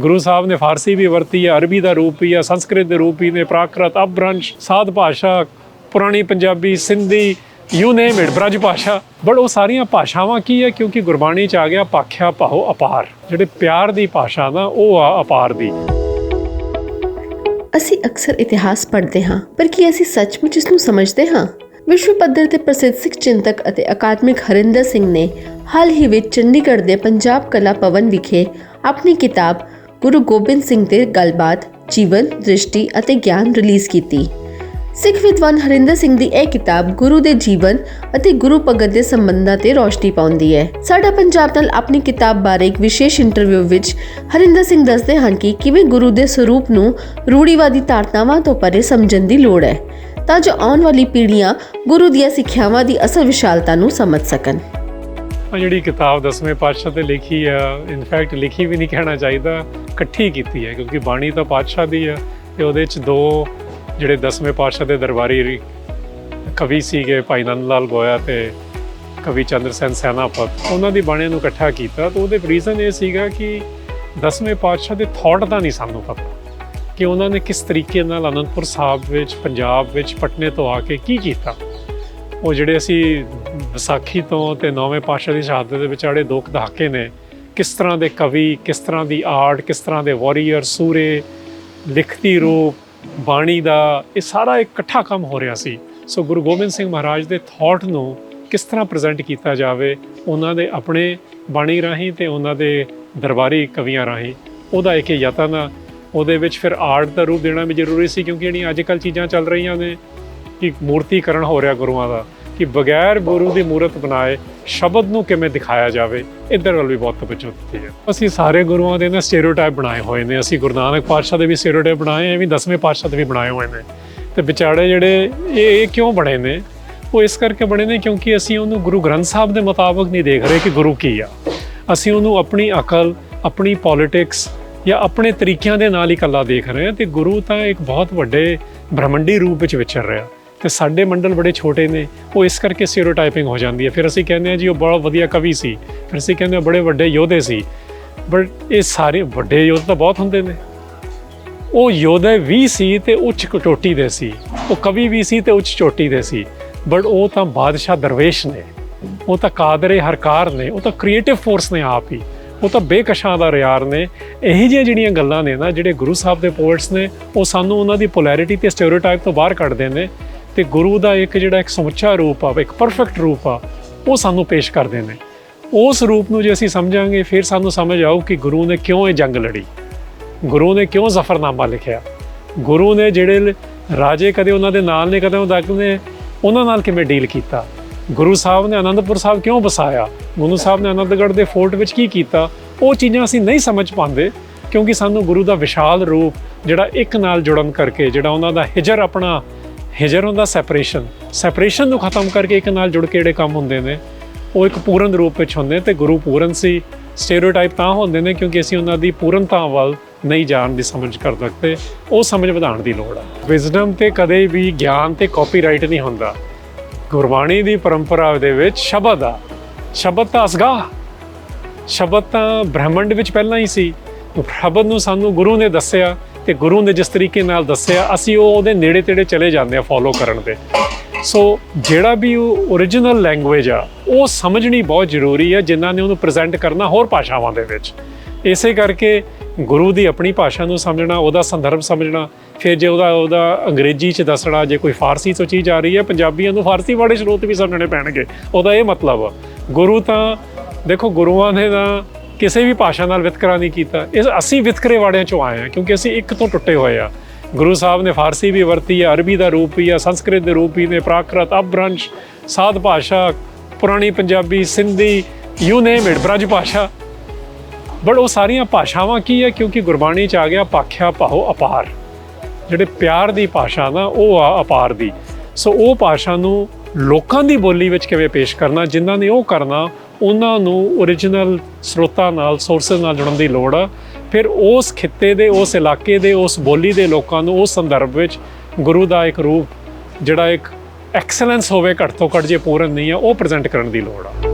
ਗੁਰੂ ਸਾਹਿਬ ਨੇ ਫਾਰਸੀ ਵੀ ਵਰਤੀ ਹੈ, ਅਰਬੀ ਦਾ ਰੂਪ ਵੀ ਹੈ, ਸੰਸਕ੍ਰਿਤ ਦੇ ਰੂਪ ਵੀ ਨੇ, ਪ੍ਰਾਕ੍ਰਿਤ, ਅਪਭ੍ਰੰਸ਼, ਸਾਧ ਭਾਸ਼ਾ, ਪੁਰਾਣੀ Punjabi, Sindhi you name it Braj Bhasha. But ਉਹ ਸਾਰੀਆਂ ਭਾਸ਼ਾਵਾਂ ਕੀ ਹੈ? ਕਿਉਂਕਿ ਗੁਰਬਾਣੀ ਚ ਆ ਗਿਆ ਪਾਖਿਆ ਪਾਹੋ ਅਪਾਰ। ਜਿਹੜੇ ਪਿਆਰ ਦੀ ਭਾਸ਼ਾ ਨਾ, ਉਹ ਆ ਅਪਾਰ ਦੀ। ਅਸੀਂ ਅਕਸਰ ਇਤਿਹਾਸ ਪੜ੍ਹਦੇ ਹਾਂ, ਪਰ ਕੀ ਅਸੀਂ ਸੱਚਮੁੱਚ ਇਸ ਨੂੰ ਸਮਝਦੇ ਹਾਂ? ਵਿਸ਼ਵ ਪੱਧਰ ਤੇ ਪ੍ਰਸਿੱਧ ਸਿੱਖ ਚਿੰਤਕ ਅਤੇ ਅਕਾਦਮਿਕ ਹਰਿੰਦਰ ਸਿੰਘ ਨੇ ਹਾਲ ਹੀ ਵਿੱਚ ਚੰਡੀਗੜ੍ਹ ਦੇ ਪੰਜਾਬ ਕਲਾ ਭਵਨ ਵਿਖੇ ਆਪਣੀ ਕਿਤਾਬ ਗੁਰੂ ਗੋਬਿੰਦ ਸਿੰਘ ਤੇ ਗੱਲਬਾਤ, ਜੀਵਨ, ਦ੍ਰਿਸ਼ਟੀ ਅਤੇ ਗਿਆਨ ਰਿਲੀਜ਼ ਕੀਤੀ। ਸਿੱਖ ਵਿਦਵਾਨ ਹਰਿੰਦਰ ਸਿੰਘ ਦੀ ਇਹ ਕਿਤਾਬ ਗੁਰੂ ਦੇ ਜੀਵਨ ਅਤੇ ਗੁਰੂ ਭਗਤ ਦੇ ਸੰਬੰਧਾਂ ਤੇ ਰੋਸ਼ਨੀ ਪਾਉਂਦੀ ਹੈ। ਸਾਡਾ ਪੰਜਾਬ ਨਾਲ ਆਪਣੀ ਕਿਤਾਬ ਬਾਰੇ ਇੱਕ ਵਿਸ਼ੇਸ਼ ਇੰਟਰਵਿਊ ਵਿੱਚ ਹਰਿੰਦਰ ਸਿੰਘ ਦੱਸਦੇ ਹਨ ਕਿ ਕਿਵੇਂ ਗੁਰੂ ਦੇ ਸਰੂਪ ਨੂੰ ਰੂੜੀਵਾਦੀ ਧਾਰਨਾਵਾਂ ਤੋਂ ਪਰੇ ਸਮਝਣ ਦੀ ਲੋੜ ਹੈ, ਤਾਂ ਜੋ ਆਉਣ ਵਾਲੀ ਪੀੜ੍ਹੀਆਂ ਗੁਰੂ ਦੀਆਂ ਸਿੱਖਿਆਵਾਂ ਦੀ ਅਸਲ ਵਿਸ਼ਾਲਤਾ ਨੂੰ ਸਮਝ ਸਕਣ। ਆ ਜਿਹੜੀ ਕਿਤਾਬ ਦਸਵੇਂ ਪਾਤਸ਼ਾਹ ਤੇ ਲਿਖੀ ਆ ਇਨਫੈਕਟ ਲਿਖੀ ਵੀ ਨਹੀਂ ਕਹਿਣਾ ਚਾਹੀਦਾ, ਇਕੱਠੀ ਕੀਤੀ ਹੈ, ਕਿਉਂਕਿ ਬਾਣੀ ਤਾਂ ਪਾਤਸ਼ਾਹ ਦੀ ਆ, ਤੇ ਉਹਦੇ ਚ ਦੋ ਜਿਹੜੇ ਦਸਵੇਂ ਪਾਤਸ਼ਾਹ ਦੇ ਦਰਬਾਰੀ ਕਵੀ ਸੀਗੇ, ਭਾਈ ਨੰਦ ਲਾਲ ਗੋਇਆ ਤੇ ਕਵੀ ਚੰਦਰ ਸੈਨ ਸੈਨਾਪਤ, ਉਹਨਾਂ ਦੀ ਬਾਣੀ ਨੂੰ ਇਕੱਠਾ ਕੀਤਾ, ਤਾਂ ਉਹਦੇ ਰੀਜ਼ਨ ਇਹ ਸੀਗਾ ਕਿ ਦਸਵੇਂ ਪਾਤਸ਼ਾਹ ਦੇ ਥਾਟ ਦਾ ਨਹੀਂ ਸਾਨੂੰ ਪਤਾ, ਕਿ ਉਹਨਾਂ ਨੇ ਕਿਸ ਤਰੀਕੇ ਨਾਲ ਅਨੰਦਪੁਰ ਸਾਹਿਬ ਵਿੱਚ, ਪੰਜਾਬ ਵਿੱਚ, ਪਟਨੇ ਤੋਂ ਆ ਕੇ ਕੀ ਕੀਤਾ। ਉਹ ਜਿਹੜੇ ਅਸੀਂ ਵਿਸਾਖੀ ਤੋਂ ਤੇ ਨੌਵੇਂ ਪਾਤਸ਼ਾਹ ਦੀ ਸ਼ਹਾਦਤ ਦੇ ਵਿਚਾਲੇ ਦੋ ਕੁ ਦਹਾਕੇ ਨੇ, ਕਿਸ ਤਰ੍ਹਾਂ ਦੇ ਕਵੀ, ਕਿਸ ਤਰ੍ਹਾਂ ਦੀ ਆਰਟ, ਕਿਸ ਤਰ੍ਹਾਂ ਦੇ ਵਾਰੀਅਰ ਸੂਰੇ, ਲਿਖਤੀ ਰੂਪ, ਬਾਣੀ ਦਾ, ਇਹ ਸਾਰਾ ਇਕੱਠਾ ਕੰਮ ਹੋ ਰਿਹਾ ਸੀ ਸੋ ਗੁਰੂ ਗੋਬਿੰਦ ਸਿੰਘ ਮਹਾਰਾਜ ਦੇ ਥਾਟ ਨੂੰ ਕਿਸ ਤਰ੍ਹਾਂ ਪ੍ਰੈਜ਼ੈਂਟ ਕੀਤਾ ਜਾਵੇ, ਉਹਨਾਂ ਦੇ ਆਪਣੇ ਬਾਣੀ ਰਾਹੀਂ ਤੇ ਉਹਨਾਂ ਦੇ ਦਰਬਾਰੀ ਕਵੀਆਂ ਰਾਹੀਂ, ਉਹਦਾ ਇੱਕ ਯਤਨ ਆ। ਉਹਦੇ ਵਿੱਚ ਫਿਰ ਆਰਟ ਦਾ ਰੂਪ ਦੇਣਾ ਵੀ ਜ਼ਰੂਰੀ ਸੀ ਕਿਉਂਕਿ ਜਿਹੜੀਆਂ ਅੱਜ ਕੱਲ੍ਹ ਚੀਜ਼ਾਂ ਚੱਲ ਰਹੀਆਂ ਨੇ, ਕਿ ਮੂਰਤੀਕਰਨ ਹੋ ਰਿਹਾ ਗੁਰੂਆਂ ਦਾ ਕਿ ਬਗੈਰ ਗੁਰੂ ਦੀ ਮੂਰਤ ਬਣਾਏ ਸ਼ਬਦ ਨੂੰ ਕਿਵੇਂ ਦਿਖਾਇਆ ਜਾਵੇ, ਇੱਧਰ ਵੱਲ ਵੀ ਬਹੁਤ ਤਵੱਜੋ ਦਿੱਤੀ ਹੈ। ਅਸੀਂ ਸਾਰੇ ਗੁਰੂਆਂ ਦੇ ਨਾ ਸਟੀਰੀਓਟਾਈਪ ਬਣਾਏ ਹੋਏ ਨੇ, ਅਸੀਂ ਗੁਰੂ ਨਾਨਕ ਪਾਤਸ਼ਾਹ ਦੇ ਵੀ ਸਟੀਰੀਓਟਾਈਪ ਬਣਾਏ, ਐਵੇਂ ਦਸਵੇਂ ਪਾਤਸ਼ਾਹ ਦੇ ਵੀ ਬਣਾਏ ਹੋਏ ਨੇ। ਤੇ ਵਿਚਾਰੇ ਜਿਹੜੇ ਇਹ ਇਹ ਕਿਉਂ ਬਣੇ ਨੇ? ਉਹ ਇਸ ਕਰਕੇ ਬਣੇ ਨੇ ਕਿਉਂਕਿ ਅਸੀਂ ਉਹਨੂੰ ਗੁਰੂ ਗ੍ਰੰਥ ਸਾਹਿਬ ਦੇ ਮੁਤਾਬਕ ਨਹੀਂ ਦੇਖ ਰਹੇ ਕਿ ਗੁਰੂ ਕੀ ਆ। ਅਸੀਂ ਉਹਨੂੰ ਆਪਣੀ ਅਕਲ, ਆਪਣੀ ਪੋਲਿਟਿਕਸ ਜਾਂ ਆਪਣੇ ਤਰੀਕਿਆਂ ਦੇ ਨਾਲ ਹੀ ਇਕੱਲਾ ਦੇਖ ਰਹੇ ਹਾਂ ਤੇ ਗੁਰੂ ਤਾਂ ਇੱਕ ਬਹੁਤ ਵੱਡੇ ਬ੍ਰਹਮੰਡੀ ਰੂਪ ਵਿੱਚ ਵਿਚਰ ਰਿਹਾ। ਤੇ ਸਾਡੇ ਮੰਡਲ ਬੜੇ ਛੋਟੇ ਨੇ, ਉਹ ਇਸ ਕਰਕੇ ਸਟੀਰੀਓਟਾਈਪਿੰਗ ਹੋ ਜਾਂਦੀ ਹੈ। ਫਿਰ ਅਸੀਂ ਕਹਿੰਦੇ ਹਾਂ ਜੀ, ਉਹ ਬੜਾ ਵਧੀਆ ਕਵੀ ਸੀ। ਫਿਰ ਅਸੀਂ ਕਹਿੰਦੇ ਹਾਂ, ਬੜੇ ਵੱਡੇ ਯੋਧੇ ਸੀ। ਬਟ ਇਹ ਸਾਰੇ ਵੱਡੇ ਯੋਧੇ ਤਾਂ ਬਹੁਤ ਹੁੰਦੇ ਨੇ। ਉਹ ਯੋਧੇ ਵੀ ਸੀ ਤੇ ਉੱਚ ਕਟੋਟੀ ਦੇ ਸੀ। ਉਹ ਕਵੀ ਵੀ ਸੀ ਤੇ ਉੱਚ ਚੋਟੀ ਦੇ ਸੀ। ਬਟ ਉਹ ਤਾਂ ਬਾਦਸ਼ਾਹ ਦਰਵੇਸ਼ ਨੇ। ਉਹ ਤਾਂ ਕਾਦਰੇ ਹਰਕਾਰ ਨੇ। ਉਹ ਤਾਂ ਕ੍ਰੀਏਟਿਵ ਫੋਰਸ ਨੇ ਆਪ ਹੀ। ਉਹ ਤਾਂ ਬੇਕਸ਼ਾਂ ਦਾ ਰਿਆਰ ਨੇ। ਇਹੀ ਜਿਹੀਆਂ ਜਿਹੜੀਆਂ ਗੱਲਾਂ ਨੇ ਨਾ, ਜਿਹੜੇ ਗੁਰੂ ਸਾਹਿਬ ਦੇ ਪੋਇਟਸ ਨੇ, ਉਹ ਸਾਨੂੰ ਉਹਨਾਂ ਦੀ ਪੋਲੈਰਿਟੀ ਤੇ ਸਟੀਰੀਓਟਾਈਪ ਤੋਂ ਬਾਹਰ ਕੱਢਦੇ ਨੇ। ਤੇ ਗੁਰੂ ਦਾ ਇੱਕ ਜਿਹੜਾ ਇੱਕ ਸਮੁੱਚਾ ਰੂਪ ਆ ਇੱਕ ਪਰਫੈਕਟ ਰੂਪ ਆ, ਉਹ ਸਾਨੂੰ ਪੇਸ਼ ਕਰਦੇ ਨੇ। ਉਸ ਰੂਪ ਨੂੰ ਜੇ ਅਸੀਂ ਸਮਝਾਂਗੇ, ਫਿਰ ਸਾਨੂੰ ਸਮਝ ਆਊ ਕਿ ਗੁਰੂ ਨੇ ਕਿਉਂ ਇਹ ਜੰਗ ਲੜੀ? ਗੁਰੂ ਨੇ ਕਿਉਂ ਜ਼ਫਰਨਾਮਾ ਲਿਖਿਆ? ਗੁਰੂ ਨੇ ਜਿਹੜੇ ਰਾਜੇ ਕਦੇ ਉਹਨਾਂ ਦੇ ਨਾਲ ਨੇ, ਕਦੇ ਉਹ ਦਕ ਨੇ, ਉਹਨਾਂ ਨਾਲ ਕਿਵੇਂ ਡੀਲ ਕੀਤਾ? ਗੁਰੂ ਸਾਹਿਬ ਨੇ ਆਨੰਦਪੁਰ ਸਾਹਿਬ ਕਿਉਂ ਵਸਾਇਆ? ਗੁਰੂ ਸਾਹਿਬ ਨੇ ਆਨੰਦਗੜ੍ਹ ਦੇ ਫੋਰਟ ਵਿੱਚ ਕੀ ਕੀਤਾ? ਉਹ ਚੀਜ਼ਾਂ ਅਸੀਂ ਨਹੀਂ ਸਮਝ ਪਾਉਂਦੇ, ਕਿਉਂਕਿ ਸਾਨੂੰ ਗੁਰੂ ਦਾ ਵਿਸ਼ਾਲ ਰੂਪ ਜਿਹੜਾ ਇੱਕ ਨਾਲ ਜੁੜਨ ਕਰਕੇ, ਜਿਹੜਾ ਉਹਨਾਂ ਦਾ ਹਿਜਰ ਆਪਣਾ ਹਿਜਰ ਹੁੰਦਾ ਸੈਪਰੇਸ਼ਨ ਸੈਪਰੇਸ਼ਨ ਨੂੰ ਖਤਮ ਕਰਕੇ ਇੱਕ ਨਾਲ ਜੁੜ ਕੇ ਜਿਹੜੇ ਕੰਮ ਹੁੰਦੇ ਨੇ, ਉਹ ਇੱਕ ਪੂਰਨ ਰੂਪ ਵਿੱਚ ਹੁੰਦੇ ਤੇ ਗੁਰੂ ਪੂਰਨ ਸੀ। ਸਟੀਰੀਓਟਾਈਪ ਤਾਂ ਹੁੰਦੇ ਨੇ ਕਿਉਂਕਿ ਅਸੀਂ ਉਹਨਾਂ ਦੀ ਪੂਰਨਤਾ ਵੱਲ ਨਹੀਂ ਜਾਣ ਦੀ ਸਮਝ ਕਰ ਸਕਦੇ। ਉਹ ਸਮਝ ਵਧਾਉਣ ਦੀ ਲੋੜ ਹੈ ਵਿਜ਼ਡਮ ਤੇ ਕਦੇ ਵੀ ਗਿਆਨ ਤੇ ਕਾਪੀਰਾਈਟ ਨਹੀਂ ਹੁੰਦਾ। ਗੁਰਬਾਣੀ ਦੀ ਪਰੰਪਰਾ ਦੇ ਵਿੱਚ ਸ਼ਬਦ ਆ। ਸ਼ਬਦ ਤਾਂ ਅਸਗਾ ਸ਼ਬਦ ਤਾਂ ਬ੍ਰਹਿਮੰਡ ਵਿੱਚ ਪਹਿਲਾਂ ਹੀ ਸੀ। ਸ਼ਬਦ ਨੂੰ ਸਾਨੂੰ ਗੁਰੂ ਨੇ ਦੱਸਿਆ। ਤੇ ਗੁਰੂ ਨੇ ਜਿਸ ਤਰੀਕੇ ਨਾਲ ਦੱਸਿਆ, ਅਸੀਂ ਉਹ ਉਹਦੇ ਨੇੜੇ ਤੇੜੇ ਚਲੇ ਜਾਂਦੇ ਆ ਫੋਲੋ ਕਰਨ ਦੇ। ਸੋ ਜਿਹੜਾ ਵੀ ਉਹ origignal ਲੈਂਗੁਏਜ ਆ, ਉਹ ਸਮਝਣੀ ਬਹੁਤ ਜ਼ਰੂਰੀ ਆ, ਜਿਨ੍ਹਾਂ ਨੇ ਉਹਨੂੰ ਪ੍ਰੈਜ਼ੈਂਟ ਕਰਨਾ ਹੋਰ ਭਾਸ਼ਾਵਾਂ ਦੇ ਵਿੱਚ। ਇਸੇ ਕਰਕੇ ਗੁਰੂ ਦੀ ਆਪਣੀ ਭਾਸ਼ਾ ਨੂੰ ਸਮਝਣਾ, ਉਹਦਾ ਸੰਦਰਭ ਸਮਝਣਾ, ਫਿਰ ਜੇ ਉਹਦਾ ਉਹਦਾ ਅੰਗਰੇਜ਼ੀ ਚ ਦੱਸਣਾ, ਜੇ ਕੋਈ ਫਾਰਸੀ ਤੋਂ ਚੀਜ਼ ਆ ਰਹੀ ਹੈ, ਪੰਜਾਬੀਆਂ ਨੂੰ ਫਾਰਸੀ ਵਾਲੇ ਸਰੋਤ ਵੀ ਸਮਝਣੇ ਪੈਣਗੇ। ਉਹਦਾ ਇਹ ਮਤਲਬ ਆ। ਗੁਰੂ ਤਾਂ, ਦੇਖੋ ਗੁਰੂਆਂ ਨੇ ਤਾਂ ਕਿਸੇ ਵੀ ਭਾਸ਼ਾ ਨਾਲ ਵਿਤਕਰਾ ਨਹੀਂ ਕੀਤਾ। ਇਸ ਅਸੀਂ ਵਿਤਕਰੇ ਵਾੜਿਆਂ ਚੋਂ ਆਏ ਹਾਂ ਕਿਉਂਕਿ ਅਸੀਂ ਇੱਕ ਤੋਂ ਟੁੱਟੇ ਹੋਏ ਆ ਗੁਰੂ ਸਾਹਿਬ ਨੇ ਫਾਰਸੀ ਵੀ ਵਰਤੀ ਹੈ ਅਰਬੀ ਦਾ ਰੂਪ ਵੀ ਹੈ ਸੰਸਕ੍ਰਿਤ ਦੇ ਰੂਪ ਵੀ ਨੇ, ਪ੍ਰਾਕ੍ਰਿਤ, ਅਪਭ੍ਰੰਸ਼, ਸਾਧ ਭਾਸ਼ਾ, ਪੁਰਾਣੀ Punjabi, Sindhi you name it Braj Bhasha. But ਉਹ ਸਾਰੀਆਂ ਭਾਸ਼ਾਵਾਂ ਕੀ ਹੈ ਕਿਉਂਕਿ ਗੁਰਬਾਣੀ ਚ ਆ ਗਿਆ, ਪਾਖਿਆ ਪਾਹੋ ਅਪਾਰ। ਜਿਹੜੇ ਪਿਆਰ ਦੀ ਭਾਸ਼ਾ ਨਾ, ਉਹ ਆ ਅਪਾਰ ਦੀ। ਸੋ ਉਹ ਭਾਸ਼ਾ ਨੂੰ ਲੋਕਾਂ ਦੀ ਬੋਲੀ ਵਿੱਚ ਕਿਵੇਂ ਪੇਸ਼ ਕਰਨਾ, ਜਿਨ੍ਹਾਂ ਨੇ ਉਹ ਕਰਨਾ, ਉਹਨਾਂ ਨੂੰ origignal ਸਰੋਤਾਂ ਨਾਲ ਸੋਰਸਸ ਨਾਲ ਜੁੜਨ ਦੀ ਲੋੜ ਆ। ਫਿਰ ਉਸ ਖਿੱਤੇ ਦੇ, ਉਸ ਇਲਾਕੇ ਦੇ, ਉਸ ਬੋਲੀ ਦੇ ਲੋਕਾਂ ਨੂੰ ਉਸ ਸੰਦਰਭ ਵਿੱਚ ਗੁਰੂ ਦਾ ਇੱਕ ਰੂਪ, ਜਿਹੜਾ ਇੱਕ ਐਕਸਲੈਂਸ ਹੋਵੇ ਘੱਟ ਤੋਂ ਘੱਟ ਜੇ ਪੂਰਨ ਨਹੀਂ ਆ, ਉਹ ਪ੍ਰੈਜ਼ੈਂਟ ਕਰਨ ਦੀ ਲੋੜ ਆ।